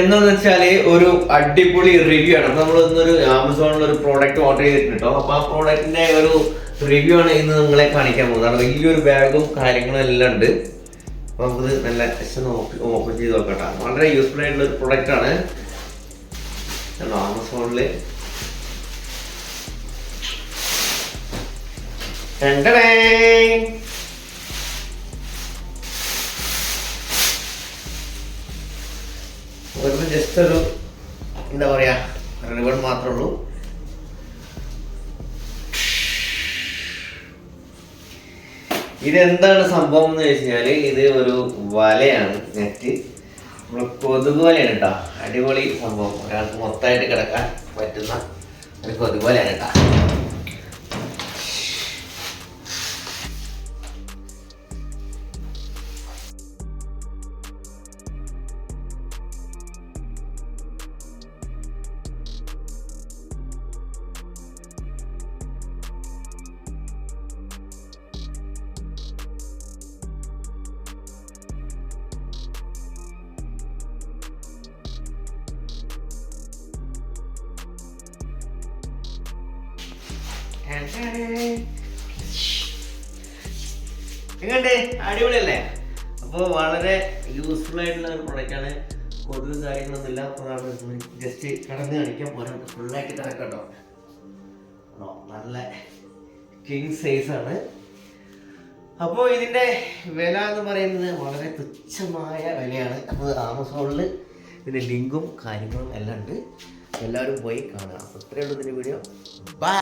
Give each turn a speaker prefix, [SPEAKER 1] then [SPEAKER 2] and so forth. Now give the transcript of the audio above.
[SPEAKER 1] എന്താന്ന് വെച്ചാൽ ഒരു അടിപൊളി റിവ്യൂ ആണ്. നമ്മൾ ഇന്നൊരു ആമസോണിൽ ഒരു പ്രോഡക്റ്റ് ഓർഡർ ചെയ്തിട്ടുണ്ട്? കേട്ടോ അപ്പൊ ആ പ്രോഡക്റ്റിന്റെ ഒരു റിവ്യൂ ആണ് ഇന്ന് നിങ്ങളെ കാണിക്കാൻ പോകുന്നത്. വലിയൊരു ബാഗും കാര്യങ്ങളും എല്ലാം ഉണ്ട്. അപ്പൊ നമുക്ക് നല്ല ഓപ്പൺ ചെയ്ത് നോക്കട്ടെ. വളരെ യൂസ്ഫുൾ ആയിട്ടുള്ള ഒരു പ്രോഡക്റ്റ് ആണ്. ആമസോണിൽ? ടണ്ടടേ. വെറുതെ ജസ്റ്റ് ഒരു എന്താ പറയാ റിബൺ മാത്രമേ ഉള്ളൂ ഇതെന്താണ് സംഭവം എന്ന് വെച്ച് ഇത് ഒരു വലയാണ് നെറ്റ്. നമ്മൾ കൊതുക് വലയാണ് കേട്ടോ അടിപൊളി സംഭവം. ഒരാൾക്ക് മൊത്തമായിട്ട് കിടക്കാൻ പറ്റുന്ന ഒരു കൊതുക് വലയാണ് കേട്ടോ എങ്ങണ്ട് അടിപൊളിയല്ലേ? അപ്പോൾ വളരെ യൂസ്ഫുൾ ആയിട്ടുള്ള ഒരു പ്രൊഡക്റ്റ് ആണ്. കൊതുക് കാര്യങ്ങളൊന്നുമില്ല. അപ്പോൾ ജസ്റ്റ് കടന്ന് കാണിക്കാൻ പോലെ ഫുള്ളായിട്ട് കിടക്കട്ടോ നല്ല കിങ് സൈസ് ആണ്. അപ്പോൾ ഇതിന്റെ വില എന്ന് പറയുന്നത് വളരെ തുച്ഛമായ വിലയാണ്. അപ്പോൾ ആമസോണിൽ ഇതിന്റെ ലിങ്കും കാര്യങ്ങളും എല്ലാം ഉണ്ട്. എല്ലാവരും പോയി കാണുക. അപ്പോൾ ഇത്രയേ ഉള്ളൂ ഇതിന്റെ വീഡിയോ ബൈ